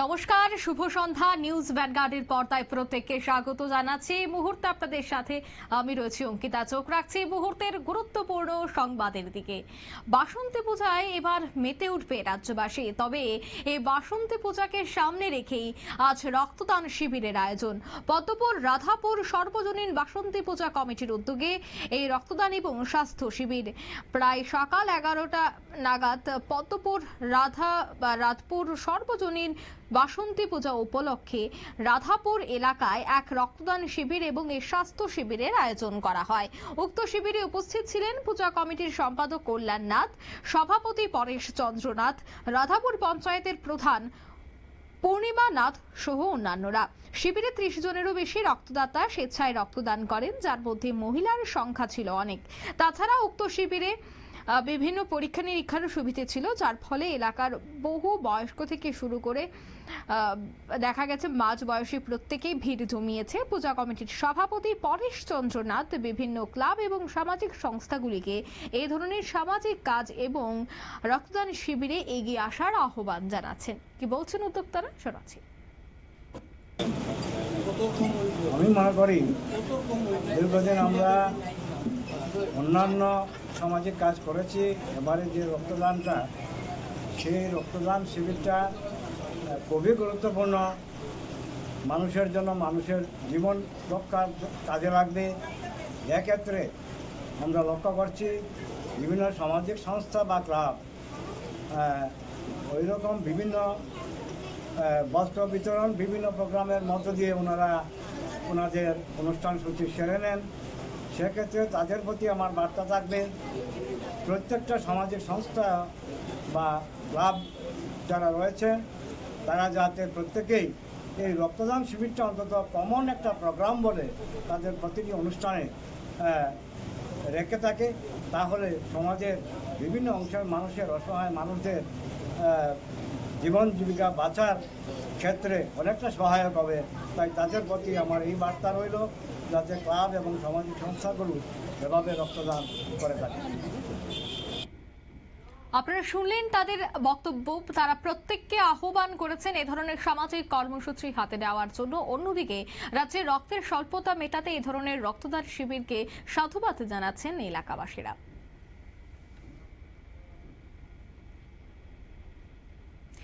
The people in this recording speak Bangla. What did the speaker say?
নমস্কার, শুভ সন্ধ্যা। নিউজ ভ্যানগার্ডের পর্দায় প্রত্যেককে স্বাগত জানাচ্ছি। এই মুহূর্তে আপনাদের সাথে আমি রয়েছি অঙ্কিতা। চোখ রাখছি মুহূর্তের গুরুত্বপূর্ণ সংবাদের দিকে। বাসন্তী পূজায় এবার মেতে উঠবে রাজ্যবাসী। তবে এই বাসন্তী পূজাকে সামনে রেখেই আজ রক্তদান শিবিরের আয়োজন। পদ্মপুর রাধাপুর সর্বজনীন বাসন্তী পূজা কমিটির উদ্যোগে এই রক্তদান এবং স্বাস্থ্য শিবির প্রায় সকাল এগারোটা নাগাদ পদ্মপুর রাধা বা রাধপুর সর্বজনীন বাসন্তী পূজা উপলক্ষে রাধাপুর এলাকায় এক রক্তদান শিবির এবং এই স্বাস্থ্য শিবিরের আয়োজন করা হয়। উক্ত শিবিরে উপস্থিত ছিলেন পূজা কমিটির সম্পাদক কল্যাণ নাথ, সভাপতি পরেশ চন্দ্রনাথ, রাধাপুর পঞ্চায়েতের প্রধান পূর্ণিমা নাথ সহ অন্যান্যরা। শিবিরে ত্রিশ জনেরও বেশি রক্তদাতা স্বেচ্ছায় রক্তদান করেন, যার মধ্যে মহিলার সংখ্যা ছিল অনেক। তাছাড়া উক্ত শিবিরে বিভিন্ন পরীক্ষা নিরীক্ষারও সুবিধে ছিল, যার ফলে এলাকার বহু বয়স্ক থেকে শুরু করে দেখা গেছে মাঝ বয়সী প্রত্যেকেই ভিড় জমিয়েছে। পূজা কমিটির সভাপতি পরেশ চন্দ্রনাথ বিভিন্ন ক্লাব এবং সামাজিক সংস্থাগুলিকে এই ধরনের সামাজিক কাজ এবং রক্তদান শিবিরে এগিয়ে আসার আহ্বান জানাচ্ছেন। কি বলছেন উদ্যোক্তারা? শোনাচ্ছি। আমি মনে করি, দীর্ঘদিন আমরা অন্যান্য সামাজিক কাজ করেছি, এবারে যে রক্তদানটা, সেই রক্তদান শিবিরটা খুবই গুরুত্বপূর্ণ। মানুষের জন্য মানুষের জীবন রক্ষার কাজে লাগবে। এক্ষেত্রে আমরা লক্ষ্য করছি, বিভিন্ন সামাজিক সংস্থা বা ক্লাব ওই রকম বিভিন্ন বস্ত্র বিতরণ বিভিন্ন প্রোগ্রামের মধ্য দিয়ে ওনারা ওনাদের অনুষ্ঠান সূচি সেরে নেন। সেক্ষেত্রে তাদের প্রতি আমার বার্তা থাকবে, প্রত্যেকটা সামাজিক সংস্থা বা ক্লাব যারা রয়েছে, তারা যাতে প্রত্যেকেই এই রক্তদান শিবিরটা অন্তত কমন একটা প্রোগ্রাম বলে তাদের প্রতিটি অনুষ্ঠানে রেখে থাকে। তাহলে সমাজের বিভিন্ন অংশের মানুষের, অসহায় মানুষদের জীবন জীবিকা বাঁচার ক্ষেত্রে অনেকটা সহায়ক হবে। তাই তাদের প্রতি আমার এই বার্তা রইল, যাতে ক্লাব এবং সামাজিক সংস্থাগুলো এভাবে রক্তদান করে থাকে। আপনারা শুনলেন তাদের বক্তব্য। তারা প্রত্যেককে আহ্বান করেছেন এ ধরনের সামাজিক কর্মসূচি হাতে নেওয়ার জন্য। অন্যদিকে রাজ্যে রক্তের স্বল্পতা মেটাতে এ ধরনের রক্তদান শিবিরকে সাধুবাদ জানাচ্ছেন এলাকাবাসীরা।